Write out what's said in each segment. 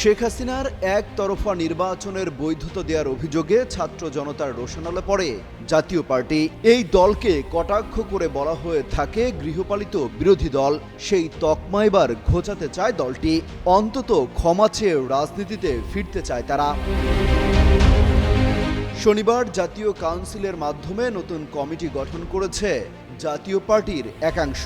শেখ হাসিনার একতরফা নির্বাচনের বৈধতা দেওয়ার অভিযোগে ছাত্র জনতার রোশনালে পড়ে। জাতীয় পার্টি এই দলকে কটাক্ষ করে বলা হয়ে থাকে, গৃহপালিত বিরোধী দল সেই তকমা এবার ঘোচাতে চায় দলটি। অন্তত ক্ষমা চেয়ে রাজনীতিতে ফিরতে চায় তারা। শনিবার জাতীয় কাউন্সিলের মাধ্যমে নতুন কমিটি গঠন করেছে। জাতীয় পার্টির একাংশ।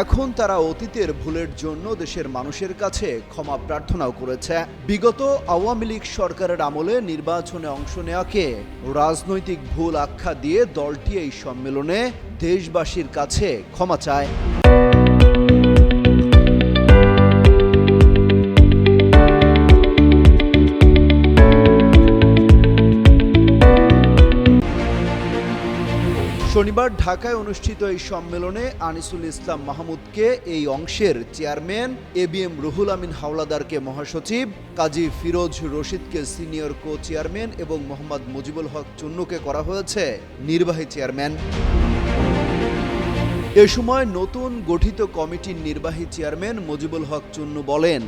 এখন তারা অতীতের ভুলের জন্য দেশের মানুষের কাছে ক্ষমা প্রার্থনাও করেছে। বিগত আওয়ামী লীগ সরকারের আমলে নির্বাচনে অংশ নেওয়াকে রাজনৈতিক ভুল আখ্যা দিয়ে দলটি এই সম্মেলনে দেশবাসীর কাছে ক্ষমা চায়। শনিবার ঢাকায় অনুষ্ঠিত এই সম্মেলনে আনিসুল ইসলাম মাহমুদকে এই অংশের chairman, A B M Ruhul Amin হাওলাদারকে মহাসচিব, কাজী ফিরোজ রশিদকে সিনিয়র কো চেয়ারম্যান এবং মোহাম্মদ মুজিবুল হক চুন্নুকে করা হয়েছে নির্বাহী চেয়ারম্যান। এ সময় নতুন গঠিত কমিটির নির্বাহী চেয়ারম্যান মুজিবুল হক চুন্নু বলেন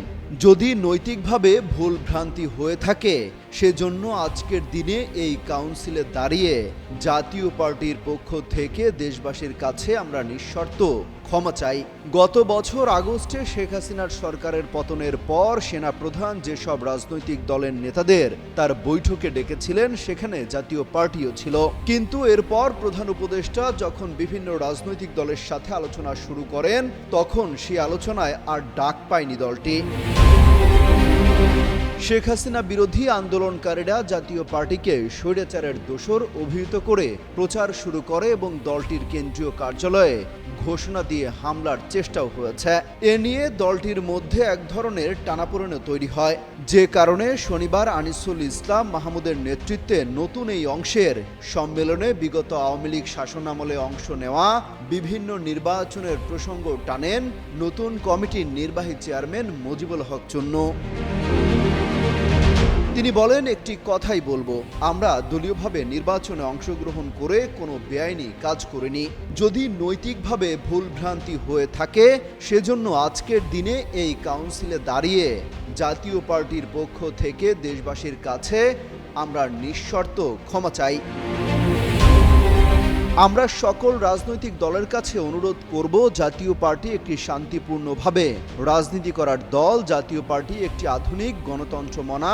যদি নৈতিকভাবে ভুল ভ্রান্তি হয়ে থাকে, সেজন্য আজকের দিনে এই কাউন্সিলে দাঁড়িয়ে জাতীয় পার্টির পক্ষ থেকে দেশবাসীর কাছে আমরা নিঃশর্ত ক্ষমা চাই। গত বছর আগস্টে শেখ হাসিনার সরকারের পতনের পর সেনাপ্রধান যেসব রাজনৈতিক দলের নেতাদের তার বৈঠকে ডেকেছিলেন, সেখানে জাতীয় পার্টিও ছিল। কিন্তু এরপর প্রধান উপদেষ্টা যখন বিভিন্ন রাজনৈতিক দলের সাথে আলোচনা শুরু করেন, তখন সেই আলোচনায় আর ডাক পায়নি দলটি। শেখ হাসিনা বিরোধী আন্দোলনকারীরা জাতীয় পার্টিকে স্বৈরাচারের দোষর অভিহিত করে প্রচার শুরু করে এবং দলটির কেন্দ্রীয় কার্যালয়ে ঘোষণা দিয়ে হামলার চেষ্টাও হয়েছে। এ নিয়ে দলটির মধ্যে এক ধরনের টানাপোড়েনও তৈরি হয়। যে কারণে শনিবার আনিসুল ইসলাম মাহমুদের নেতৃত্বে নতুন এই অংশের সম্মেলনে বিগত আওয়ামী লীগ শাসনামলে অংশ নেওয়া বিভিন্ন নির্বাচনের প্রসঙ্গ টানেন নতুন কমিটির নির্বাহী চেয়ারম্যান মুজিবুল হক চুন্নু। তিনি বলেন, একটি কথাই বলব, আমরা দলীয়ভাবে নির্বাচনে অংশগ্রহণ করে কোনো বেআইনি কাজ করিনি। যদি নৈতিকভাবে ভুলভ্রান্তি হয়ে থাকে, সেজন্য আজকের দিনে এই কাউন্সিলে দাঁড়িয়ে জাতীয় পার্টির পক্ষ থেকে দেশবাসীর কাছে আমরা নিঃশর্ত ক্ষমা চাই। আমরা সকল রাজনৈতিক দলের কাছে অনুরোধ করব জাতীয় পার্টি একটি শান্তিপূর্ণভাবে রাজনীতি করার দল, জাতীয় পার্টি একটি আধুনিক গণতন্ত্র মনা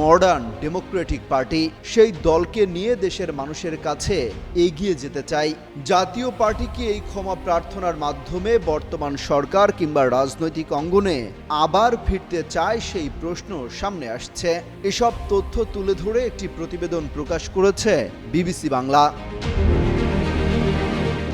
মডার্ন ডেমোক্রেটিক পার্টি সেই দলকে নিয়ে দেশের মানুষের কাছে এগিয়ে যেতে চাই। জাতীয় পার্টিকে এই ক্ষমা প্রার্থনার মাধ্যমে বর্তমান সরকার কিংবা রাজনৈতিক অঙ্গনে আবার ফিরতে চায় সেই প্রশ্ন সামনে আসছে। এসব তথ্য তুলে ধরে একটি প্রতিবেদন প্রকাশ করেছে বিবিসি বাংলা।